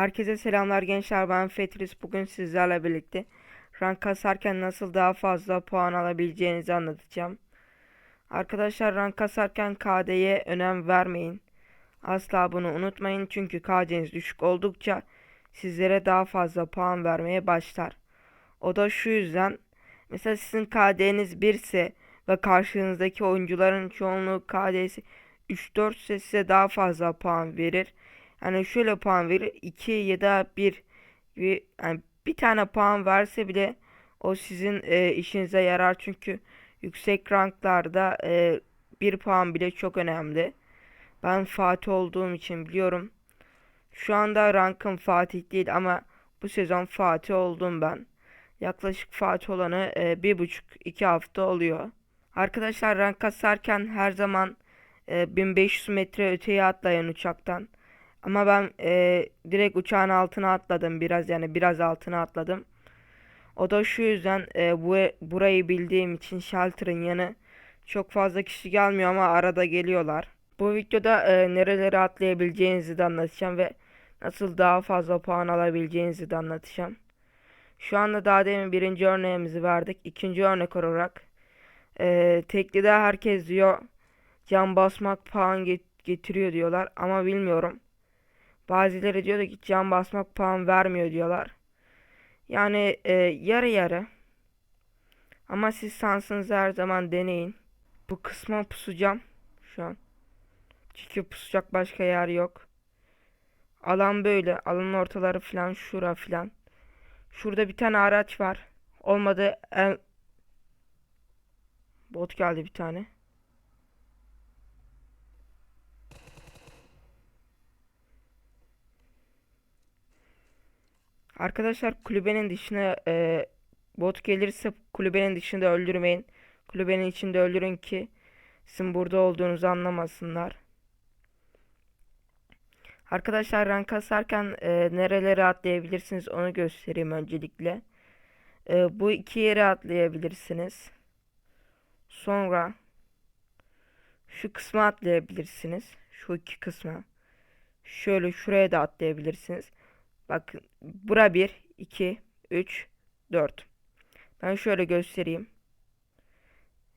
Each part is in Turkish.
Herkese selamlar gençler ben Fetris bugün sizlerle birlikte rank kasarken nasıl daha fazla puan alabileceğinizi anlatacağım. Arkadaşlar rank kasarken KD'ye önem vermeyin. Asla bunu unutmayın çünkü KD'niz düşük oldukça sizlere daha fazla puan vermeye başlar. O da şu yüzden mesela sizin KD'niz 1 ise ve karşınızdaki oyuncuların çoğunluğu KD'si 3-4 ise size daha fazla puan verir. Yani şöyle puan verir 2 ya da 1 gibi yani bir tane puan verse bile o sizin e, işinize yarar çünkü yüksek ranklarda e, bir puan bile çok önemli. Ben Fatih olduğum için biliyorum. Şu anda rankım Fatih değil ama bu sezon Fatih oldum ben. Yaklaşık Fatih olanı e, bir buçuk iki hafta oluyor. Arkadaşlar rank kasarken her zaman e, 1500 metre öteye atlayan uçaktan. Ama ben e, direkt uçağın altına atladım biraz yani biraz altına atladım. O da şu yüzden e, bu burayı bildiğim için shelter'ın yanı çok fazla kişi gelmiyor ama arada geliyorlar. Bu videoda e, nerelere atlayabileceğinizi de anlatacağım ve nasıl daha fazla puan alabileceğinizi de anlatacağım. Şu anda daha demin birinci örneğimizi verdik. İkinci örnek olarak e, teklide herkes diyor can basmak puan get- getiriyor diyorlar ama bilmiyorum. Bazıları diyor ki can basmak puan vermiyor diyorlar. Yani e, yarı yarı. Ama siz şansınızı her zaman deneyin. Bu kısma pusacağım şu an. Çünkü pusacak başka yer yok. Alan böyle. Alanın ortaları falan şura falan. Şurada bir tane araç var. Olmadı el... Bot geldi bir tane. Arkadaşlar kulübenin dışına e, bot gelirse kulübenin dışında öldürmeyin. Kulübenin içinde öldürün ki sizin burada olduğunuzu anlamasınlar. Arkadaşlar rank kasarken e, nerelere atlayabilirsiniz onu göstereyim öncelikle. E, bu iki yere atlayabilirsiniz. Sonra şu kısma atlayabilirsiniz. Şu iki kısma. Şöyle şuraya da atlayabilirsiniz. Bakın bura 1, 2, 3, 4. Ben şöyle göstereyim.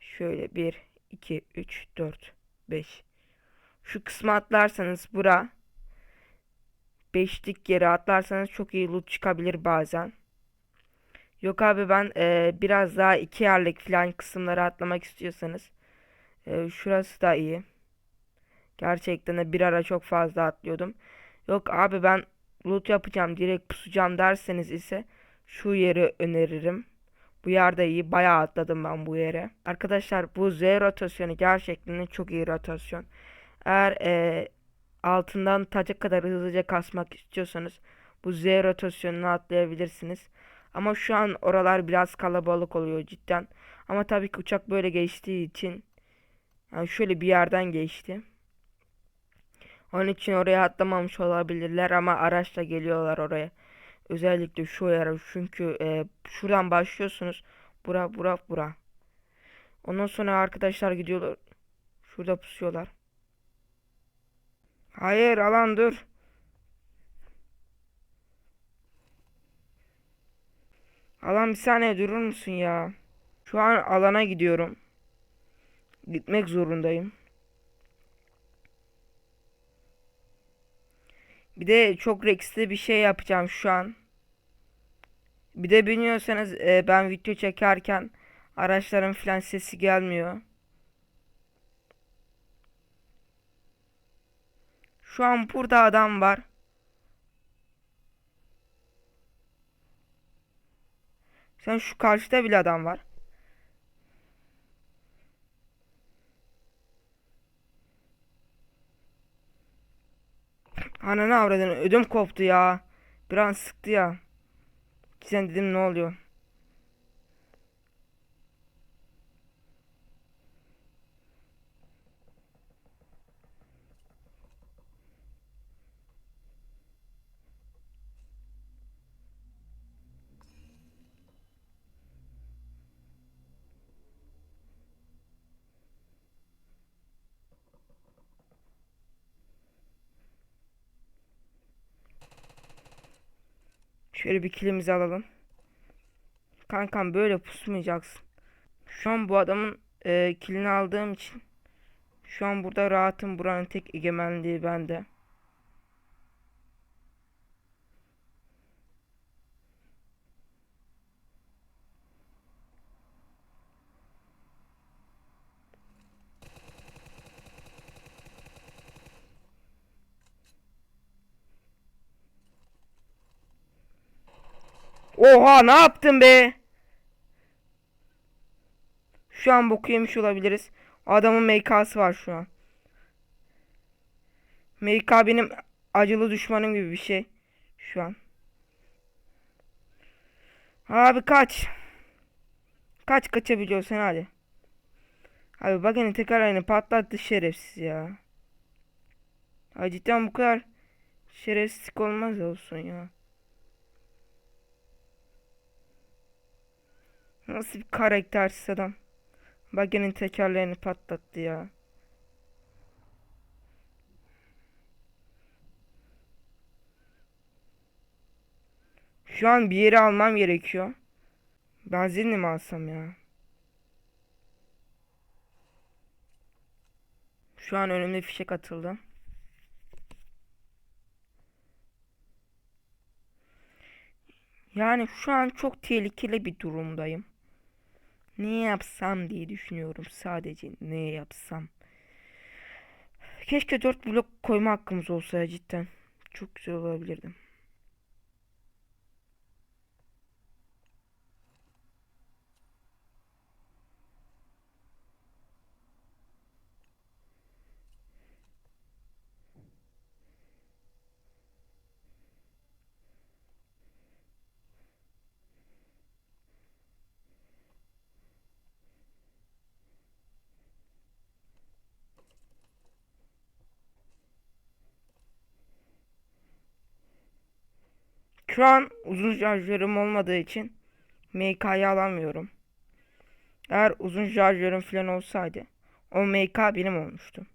Şöyle 1, 2, 3, 4, 5. Şu kısma atlarsanız bura 5'lik yere atlarsanız çok iyi loot çıkabilir bazen. Yok abi ben e, biraz daha iki yerlik falan kısımlara atlamak istiyorsanız e, şurası da iyi. Gerçekten de bir ara çok fazla atlıyordum. Yok abi ben loot yapacağım direkt pusacağım derseniz ise şu yeri öneririm. Bu yerde iyi bayağı atladım ben bu yere. Arkadaşlar bu Z rotasyonu gerçekten çok iyi rotasyon. Eğer e, altından taca kadar hızlıca kasmak istiyorsanız bu Z rotasyonunu atlayabilirsiniz. Ama şu an oralar biraz kalabalık oluyor cidden. Ama tabii ki uçak böyle geçtiği için yani şöyle bir yerden geçti. Onun için oraya atlamamış olabilirler ama araçla geliyorlar oraya. Özellikle şu yere çünkü e, şuradan başlıyorsunuz. Bura bura bura. Ondan sonra arkadaşlar gidiyorlar. Şurada pusuyorlar. Hayır alan dur. Alan bir saniye durur musun ya? Şu an alana gidiyorum. Gitmek zorundayım. Bir de çok reksli bir şey yapacağım şu an. Bir de biliyorsanız e, ben video çekerken araçların falan sesi gelmiyor. Şu an burada adam var. Sen şu karşıda bile adam var. Ananı avradını ödüm koptu ya. Bir an sıktı ya. Sen dedim ne oluyor? Şöyle bir kilimizi alalım. Kankam böyle pusmayacaksın. Şu an bu adamın e, kilini aldığım için şu an burada rahatım. Buranın tek egemenliği bende. Oha ne yaptın be? Şu an boku yemiş olabiliriz. Adamın MK'sı var şu an. MK benim acılı düşmanım gibi bir şey. Şu an. Abi kaç. Kaç kaçabiliyorsun hadi. Abi bakın tekerlerini patlattı şerefsiz ya. Cidden bu kadar şerefsizlik olmaz olsun ya. Nasıl bir karaktersiz adam. Bagenin tekerlerini patlattı ya. Şu an bir yere almam gerekiyor. Benzinli mi alsam ya? Şu an önümde fişek atıldı. Yani şu an çok tehlikeli bir durumdayım. Ne yapsam diye düşünüyorum sadece ne yapsam. Keşke 4 blok koyma hakkımız olsa cidden. Çok güzel olabilirdim. Şu an uzun şarjörüm olmadığı için MK'yı alamıyorum. Eğer uzun şarjörüm falan olsaydı o MK benim olmuştu.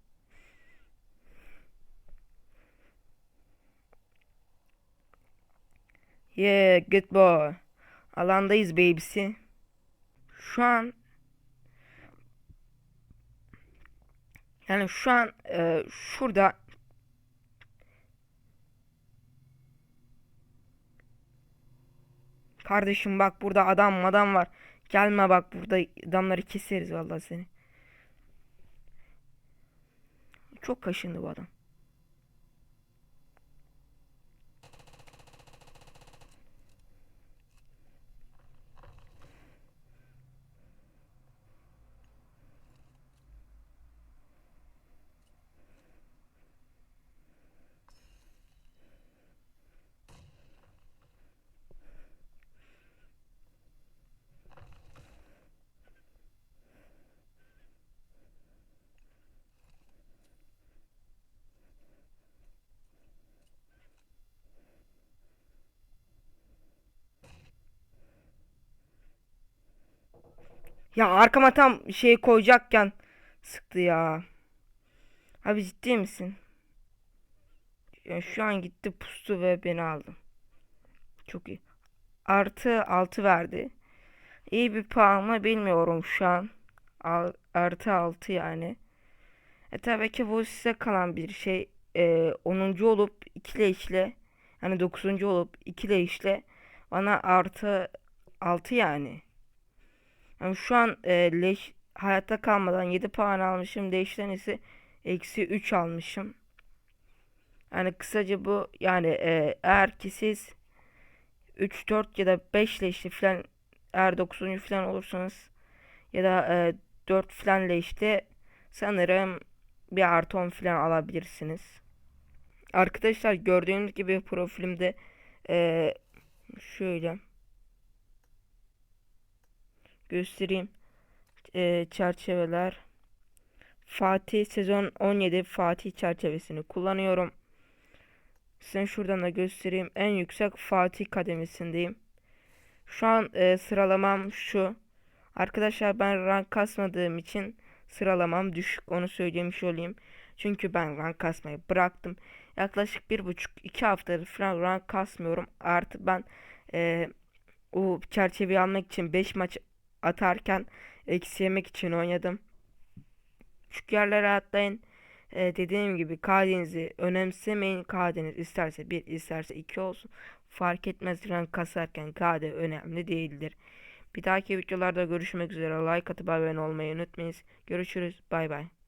Yeah, good boy. Alandayız babysi. Şu an yani şu an e, şurada Kardeşim bak burada adam adam var. Gelme bak burada adamları keseriz vallahi seni. Çok kaşındı bu adam. Ya arkama tam şey koyacakken sıktı ya. Abi ciddi misin? Ya şu an gitti pustu ve beni aldı. Çok iyi. Artı 6 verdi. İyi bir puan mı bilmiyorum şu an. Artı 6 yani. E tabii ki bu size kalan bir şey. E, 10. olup 2 işle yani 9. olup 2 işle bana artı 6 yani. Yani şu an e, leş hayatta kalmadan 7 puan almışım. Leşten ise eksi 3 almışım. Yani kısaca bu yani e, eğer ki siz 3, 4 ya da 5 leşli falan eğer 9. falan olursanız ya da e, 4 falan leşte sanırım bir artı 10 falan alabilirsiniz. Arkadaşlar gördüğünüz gibi profilimde e, şöyle göstereyim. E, çerçeveler. Fatih sezon 17 Fatih çerçevesini kullanıyorum. Size şuradan da göstereyim. En yüksek Fatih kademesindeyim. Şu an e, sıralamam şu. Arkadaşlar ben rank kasmadığım için sıralamam düşük. Onu söylemiş olayım. Çünkü ben rank kasmayı bıraktım. Yaklaşık bir buçuk iki haftadır falan rank kasmıyorum. Artık ben e, o çerçeveyi almak için 5 maç atarken eksi yemek için oynadım. Küçük yerlere atlayın. E, dediğim gibi KD'nizi önemsemeyin. KD'niz isterse 1 isterse 2 olsun. Fark etmez rank kasarken KD önemli değildir. Bir dahaki videolarda görüşmek üzere. Like atıp abone olmayı unutmayınız. Görüşürüz. Bay bay.